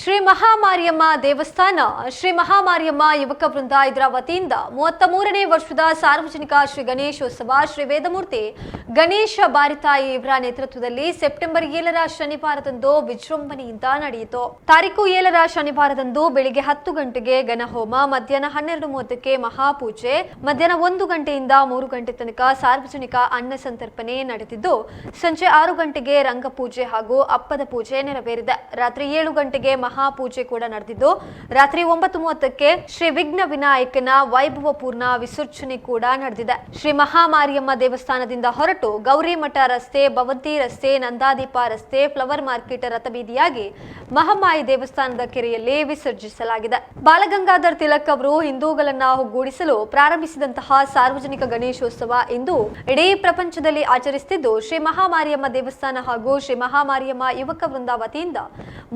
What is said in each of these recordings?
ಶ್ರೀ ಮಹಾಮಾರಿಯಮ್ಮ ದೇವಸ್ಥಾನ, ಶ್ರೀ ಮಹಾಮಾರಿಯಮ್ಮ ಯುವಕ ವೃಂದ ಇದರ ವತಿಯಿಂದ ಮೂವತ್ತ ಮೂರನೇ ವರ್ಷದ ಸಾರ್ವಜನಿಕ ಶ್ರೀ ಗಣೇಶೋತ್ಸವ ಶ್ರೀ ವೇದಮೂರ್ತಿ ಗಣೇಶ ಬಾರಿತಾಯಿ ಇವರ ನೇತೃತ್ವದಲ್ಲಿ ಸೆಪ್ಟೆಂಬರ್ ಏಳರ ಶನಿವಾರದಂದು ವಿಜೃಂಭಣೆಯಿಂದ ನಡೆಯಿತು. ತಾರೀಕು ಏಳರ ಶನಿವಾರದಂದು ಬೆಳಿಗ್ಗೆ ಹತ್ತು ಗಂಟೆಗೆ ಗಣಹೋಮ ಮಧ್ಯಾಹ್ನ ಹನ್ನೆರಡು ಮೂವತ್ತಕ್ಕೆ ಮಹಾಪೂಜೆ, ಮಧ್ಯಾಹ್ನ ಒಂದು ಗಂಟೆಯಿಂದ ಮೂರು ಗಂಟೆ ತನಕ ಸಾರ್ವಜನಿಕ ಅನ್ನ ಸಂತರ್ಪಣೆ ನಡೆದಿದ್ದು, ಸಂಜೆ ಆರು ಗಂಟೆಗೆ ರಂಗಪೂಜೆ ಹಾಗೂ ಅಪ್ಪದ ಪೂಜೆ ನೆರವೇರಿದೆ. ರಾತ್ರಿ ಏಳು ಗಂಟೆಗೆ ಮಹಾಪೂಜೆ ಕೂಡ ನಡೆದಿದ್ದು. ರಾತ್ರಿ ಒಂಬತ್ತು ಮೂವತ್ತಕ್ಕೆ ಶ್ರೀ ವಿಘ್ನ ವಿನಾಯಕನ ವೈಭವಪೂರ್ಣ ವಿಸರ್ಜನೆ ಕೂಡ ನಡೆದಿದೆ. ಶ್ರೀ ಮಹಾಮಾರಿಯಮ್ಮ ದೇವಸ್ಥಾನದಿಂದ ಹೊರಟು ಗೌರಿ ಮಠ ರಸ್ತೆ, ಭವಂತಿ ರಸ್ತೆ, ನಂದಾದೀಪ ರಸ್ತೆ, ಫ್ಲವರ್ ಮಾರ್ಕೆಟ್ ರಥಬೀದಿಯಾಗಿ ಮಹಾಮಾಯಿ ದೇವಸ್ಥಾನದ ಕೆರೆಯಲ್ಲಿ ವಿಸರ್ಜಿಸಲಾಗಿದೆ. ಬಾಲಗಂಗಾಧರ್ ತಿಲಕ್ ಅವರು ಹಿಂದೂಗಳನ್ನ ಒಗ್ಗೂಡಿಸಲು ಪ್ರಾರಂಭಿಸಿದಂತಹ ಸಾರ್ವಜನಿಕ ಗಣೇಶೋತ್ಸವ ಇಂದು ಇಡೀ ಪ್ರಪಂಚದಲ್ಲಿ ಆಚರಿಸುತ್ತಿದ್ದು ಶ್ರೀ ಮಹಾಮಾರಿಯಮ್ಮ ದೇವಸ್ಥಾನ ಹಾಗೂ ಶ್ರೀ ಮಹಾಮಾರಿಯಮ್ಮ ಯುವಕ ವೃಂದ ವತಿಯಿಂದ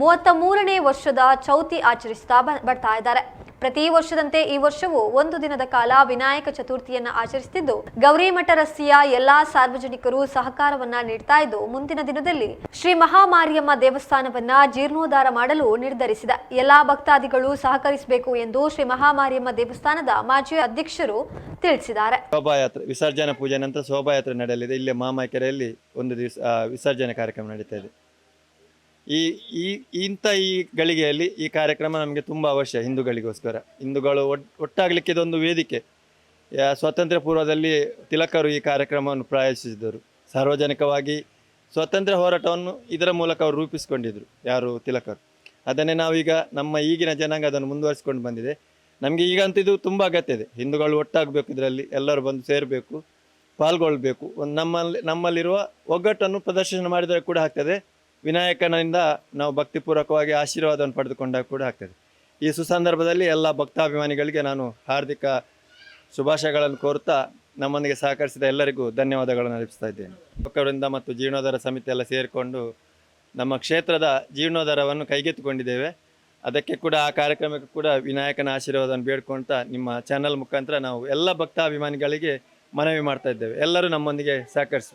ಮೂವತ್ತ ಮೂರನೇ ವರ್ಷದ ಚೌತಿ ಆಚರಿಸ್ತಾ ಬರ್ತಾ ಇದ್ದಾರೆ. ಪ್ರತಿ ವರ್ಷದಂತೆ ಈ ವರ್ಷವೂ ಒಂದು ದಿನದ ಕಾಲ ವಿನಾಯಕ ಚತುರ್ಥಿಯನ್ನ ಆಚರಿಸುತ್ತಿದ್ದು, ಗೌರಿ ಮಠ ರಸ್ತೆಯ ಎಲ್ಲಾ ಸಾರ್ವಜನಿಕರು ಸಹಕಾರವನ್ನ ನೀಡ್ತಾ ಇದ್ದು, ಮುಂದಿನ ದಿನದಲ್ಲಿ ಶ್ರೀ ಮಹಾಮಾರಿಯಮ್ಮ ದೇವಸ್ಥಾನವನ್ನ ಜೀರ್ಣೋದ್ಧಾರ ಮಾಡಲು ನಿರ್ಧರಿಸಿದ. ಎಲ್ಲಾ ಭಕ್ತಾದಿಗಳು ಸಹಕರಿಸಬೇಕು ಎಂದು ಶ್ರೀ ಮಹಾಮಾರಿಯಮ್ಮ ದೇವಸ್ಥಾನದ ಮಾಜಿ ಅಧ್ಯಕ್ಷರು ತಿಳಿಸಿದ್ದಾರೆ. ಶೋಭಾಯಾತ್ರೆ, ವಿಸರ್ಜನಾ ಪೂಜೆ ನಂತರ ಶೋಭಾಯಾತ್ರೆ ನಡೆಯಲಿದೆ. ಇಲ್ಲೇ ಮಾಮಾಕೆರೆಯಲ್ಲಿ ಒಂದು ದಿವಸ ವಿಸರ್ಜನೆ ಕಾರ್ಯಕ್ರಮ ನಡೀತಾ ಇದೆ. ಈ ಈ, ಇಂಥ ಈ ಗಳಿಗೆಯಲ್ಲಿ ಈ ಕಾರ್ಯಕ್ರಮ ನಮಗೆ ತುಂಬ ಅವಶ್ಯ ಹಿಂದೂಗಳಿಗೋಸ್ಕರ. ಹಿಂದೂಗಳು ಒಟ್ಟು ಒಟ್ಟಾಗಲಿಕ್ಕೆ ಇದೊಂದು ವೇದಿಕೆ. ಸ್ವಾತಂತ್ರ್ಯ ಪೂರ್ವದಲ್ಲಿ ತಿಲಕರು ಈ ಕಾರ್ಯಕ್ರಮವನ್ನು ಪ್ರಾಯೋಜಿಸಿದರು ಸಾರ್ವಜನಿಕವಾಗಿ ಸ್ವಾತಂತ್ರ್ಯ ಹೋರಾಟವನ್ನು ಇದರ ಮೂಲಕ ಅವರು ರೂಪಿಸಿಕೊಂಡಿದ್ದರು ಯಾರು ತಿಲಕರು. ಅದನ್ನೇ ನಾವೀಗ ನಮ್ಮ ಈಗಿನ ಜನಾಂಗ ಅದನ್ನು ಮುಂದುವರಿಸಿಕೊಂಡು ಬಂದಿದೆ. ನಮಗೆ ಈಗಂತೂ ಇದು ತುಂಬ ಅಗತ್ಯ ಇದೆ. ಹಿಂದೂಗಳು ಒಟ್ಟಾಗಬೇಕು ಇದರಲ್ಲಿ, ಎಲ್ಲರೂ ಬಂದು ಸೇರಬೇಕು, ಪಾಲ್ಗೊಳ್ಬೇಕು. ಒಂದು ನಮ್ಮಲ್ಲಿ, ನಮ್ಮಲ್ಲಿರುವ ಒಗ್ಗಟ್ಟನ್ನು ಪ್ರದರ್ಶನ ಮಾಡಿದರೆ ಕೂಡ ಆಗ್ತದೆ. ವಿನಾಯಕನಿಂದ ನಾವು ಭಕ್ತಿಪೂರ್ವಕವಾಗಿ ಆಶೀರ್ವಾದವನ್ನು ಪಡೆದುಕೊಂಡಾಗ ಕೂಡ ಆಗ್ತದೆ. ಈ ಸುಸಂದರ್ಭದಲ್ಲಿ ಎಲ್ಲ ಭಕ್ತಾಭಿಮಾನಿಗಳಿಗೆ ನಾನು ಹಾರ್ದಿಕ ಶುಭಾಶಯಗಳನ್ನು ಕೋರುತ್ತಾ ನಮ್ಮೊಂದಿಗೆ ಸಹಕರಿಸಿದ ಎಲ್ಲರಿಗೂ ಧನ್ಯವಾದಗಳನ್ನು ಅರ್ಪಿಸ್ತಾ ಇದ್ದೇನೆ. ಭಕ್ತರಿಂದ ಮತ್ತು ಜೀರ್ಣೋದ್ಧಾರ ಸಮಿತಿ ಎಲ್ಲ ಸೇರಿಕೊಂಡು ನಮ್ಮ ಕ್ಷೇತ್ರದ ಜೀರ್ಣೋದ್ಧಾರವನ್ನು ಕೈಗೆತ್ತಿಕೊಂಡಿದ್ದೇವೆ. ಅದಕ್ಕೆ ಕೂಡ ಆ ಕಾರ್ಯಕ್ರಮಕ್ಕೆ ಕೂಡ ವಿನಾಯಕನ ಆಶೀರ್ವಾದವನ್ನು ಬೇಡ್ಕೊಳ್ತಾ ನಿಮ್ಮ ಚಾನಲ್ ಮುಖಾಂತರ ನಾವು ಎಲ್ಲ ಭಕ್ತಾಭಿಮಾನಿಗಳಿಗೆ ಮನವಿ ಮಾಡ್ತಾ ಇದ್ದೇವೆ. ಎಲ್ಲರೂ ನಮ್ಮೊಂದಿಗೆ ಸಹಕರಿಸಬೇಕು